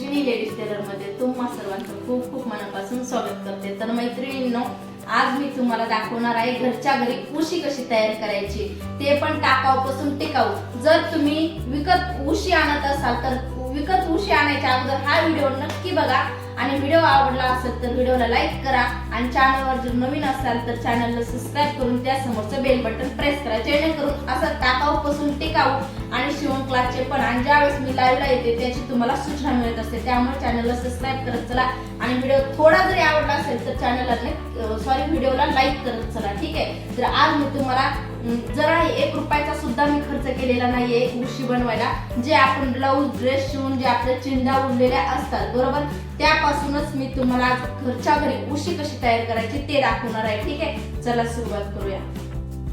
Ashwini ladies टेलरमध्ये तुम्हा सर्वांचं खूप खूप मनापासून स्वागत करते. तर मैत्रिणींनो आज मी तुम्हाला दाखवणार आहे घरच्या घरी उशी कशी तयार करायची. ते पण टाकाऊपासून टिकाऊ. जर तुम्ही विकत उशी आणत असाल तर विकत उशी आणायच्या अगोदर हा व्हिडिओ नक्की बघा. आणि व्हिडिओ आवडला असेल तर व्हिडिओला लाईक करा. आणि चॅनलवर जर नवीन असाल तर चॅनलला सबस्क्राईब करून त्या समोरचं बेल बटन प्रेस करा. जेणेकरून असं टाकाऊपासून टिकाऊ आणि शिवण क्लासचे पण आणि ज्यावेळेस मी लाईव्हला येते त्याची तुम्हाला सूचना मिळत असते. त्यामुळे चॅनलला सबस्क्राईब करत चला. आणि व्हिडिओ थोडा जरी आवडला असेल तर चॅनलला सॉरी व्हिडिओला लाईक करत चला ठीक आहे? तर आज मी तुम्हाला जरा एक रुपयाचा सुद्धा मी खर्च केलेला नाहीये उशी बनवायला. जे आपण ब्लाऊज ड्रेस शिवून जे आपल्या चिंदा उरलेल्या असतात बरोबर? त्यापासूनच मी तुम्हाला घरच्या घरी उशी कशी तयार करायची ते दाखवणार आहे ठीक आहे? चला सुरुवात करूया.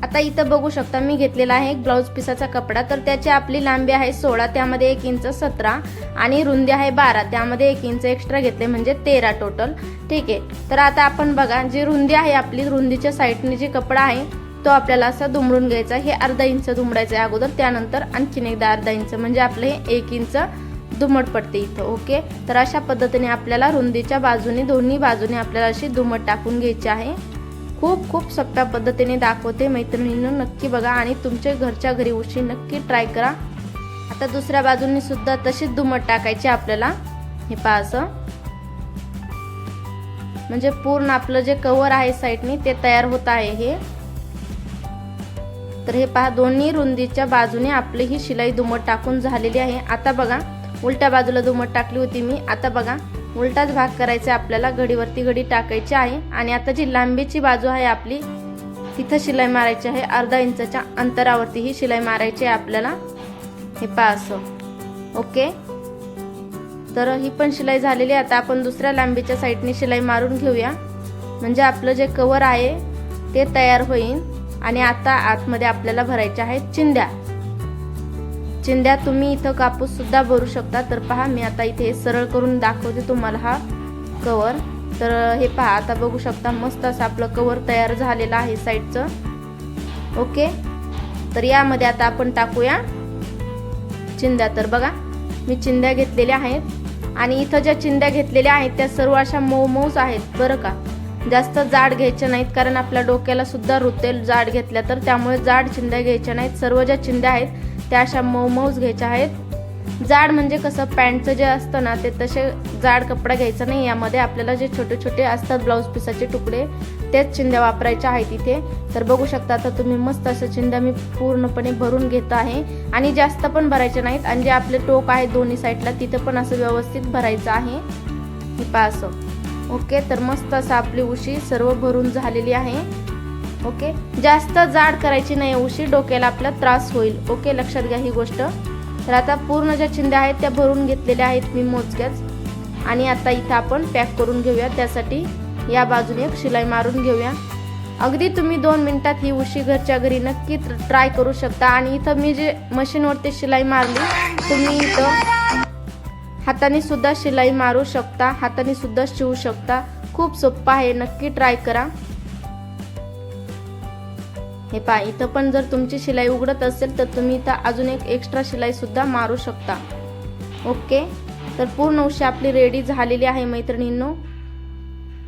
आता इथं बघू शकता मी घेतलेला आहे एक ब्लाऊज पिसाचा कपडा. तर त्याची आपली लांबी आहे सोळा त्यामध्ये एक इंच सतरा आणि रुंदी आहे बारा. त्यामध्ये एक इंच एक्स्ट्रा घेतले म्हणजे तेरा टोटल ठीक आहे. तर आता आपण बघा जी रुंदी आहे आपली रुंदीच्या साईडने जे कपडा आहे तो आपल्याला असा दुमडून घ्यायचा हे अर्धा इंच दुमडायचं आहे अगोदर. त्यानंतर आणखीन एकदा अर्धा इंच म्हणजे आपलं हे एक इंच दुमट पडते इथं. ओके? तर अशा पद्धतीने आपल्याला रुंदीच्या बाजूने दोन्ही बाजूने आपल्याला अशी दुमट टाकून घ्यायची आहे. खूप खूप सोप्या पद्धतीने दाखवते मैत्रिणींनो. नक्की बघा आणि तुमच्या घरच्या घरी उशी नक्की ट्राय करा. आता दुसऱ्या बाजूनी सुद्धा तशीच दुमट टाकायची आपल्याला. हे पहा असं. म्हणजे पूर्ण आपलं जे कवर आहे साईडनी ते तयार होत आहे हे. तर हे पहा दोन्ही रुंदीच्या बाजूने आपली ही शिलाई दुमट टाकून झालेली आहे. आता बघा उलट्या बाजूला दुमट टाकली होती मी. आता बघा उलटाच भाग करायचा आहे आपल्याला घडीवरती घडी टाकायची आहे. आणि आता जी लांबीची बाजू आहे आपली तिथं शिलाई मारायची आहे. अर्धा इंचाच्या अंतरावरती ही शिलाई मारायची आहे आपल्याला. हे पा असं. ओके? तर ही पण शिलाई झालेली आता आपण दुसऱ्या लांबीच्या साईडने शिलाई मारून घेऊया. म्हणजे आपलं जे कवर आहे ते तयार होईल. आणि आता आतमध्ये आपल्याला भरायच्या आहेत चिंध्या. चिंध्या तुम्ही इथं कापूस सुद्धा भरू शकता. तर पहा मी आता इथे सरळ करून दाखवते तुम्हाला हा कवर. तर हे पहा आता बघू शकता मस्त असं आपलं कवर तयार झालेलं आहे साईडचं. ओके? तर यामध्ये आता आपण टाकूया चिंध्या. तर बघा मी चिंध्या घेतलेल्या आहेत. आणि इथं ज्या चिंध्या घेतलेल्या आहेत त्या सर्व अशा मऊ मऊच आहेत बरं का? जास्त जाड घ्यायच्या नाहीत कारण आपल्या डोक्याला सुद्धा रुतेल जाड घेतल्या तर. त्यामुळे जाड चिंध्या घ्यायच्या नाहीत. सर्व ज्या चिंध्या आहेत त्या अशा मऊमऊच घ्यायच्या आहेत. जाड म्हणजे कसं पॅन्टचं जे असतं ना ते तसे जाड कपडा घ्यायचा नाही. यामध्ये आपल्याला जे छोटे छोटे असतात ब्लाऊज पिसाचे तुकडे तेच चिंध्या वापरायच्या आहेत इथे. तर बघू शकता आता तुम्ही मस्त असं चिंध्या मी पूर्णपणे भरून घेत आहे. आणि जास्त पण भरायचे नाहीत. आणि जे आपले टोक आहे दोन्ही साईडला तिथं पण असं व्यवस्थित भरायचं आहे. हे पहा असं. ओके तर मस्त असं आपली उशी सर्व भरून झालेली आहे. ओके? जास्त जाड करायची नाही उशी डोक्याला आपला त्रास होईल. ओके लक्षात घ्या ही गोष्ट. तर आता पूर्ण ज्या चिंध्या आहेत त्या भरून घेतलेल्या आहेत मी मोजक्याच. आणि आता इथं आपण पॅक करून घेऊया. त्यासाठी या बाजूने एक शिलाई मारून घेऊया. अगदी तुम्ही दोन मिनिटात ही उशी घरच्या घरी नक्की ट्राय करू शकता. आणि इथं मी जे मशीनवरती शिलाई मारली तुम्ही इथं हाताने सुद्धा शिलाई मारू शकता. हाताने सुद्धा शिवू शकता. खूप सोप्पा आहे. नक्की ट्राय करा. हे पहा इथं पण जर तुमची शिलाई उघडत असेल तर तुम्ही इथं अजून एक एक्स्ट्रा शिलाईसुद्धा मारू शकता. ओके तर पूर्ण उशी आपली रेडी झालेली आहे मैत्रिणींनो.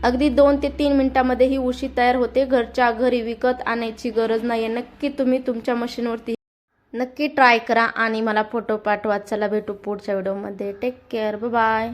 अगदी दोन ते तीन मिनिटामध्ये ही उशी तयार होते. घरच्या घरी विकत आणायची गरज नाही आहे नक्की तुम्ही तुमच्या मशीनवरती नक्की ट्राय करा आणि मला फोटो पाठवा. चला भेटू पुढच्या व्हिडिओमध्ये टेक केअर बाय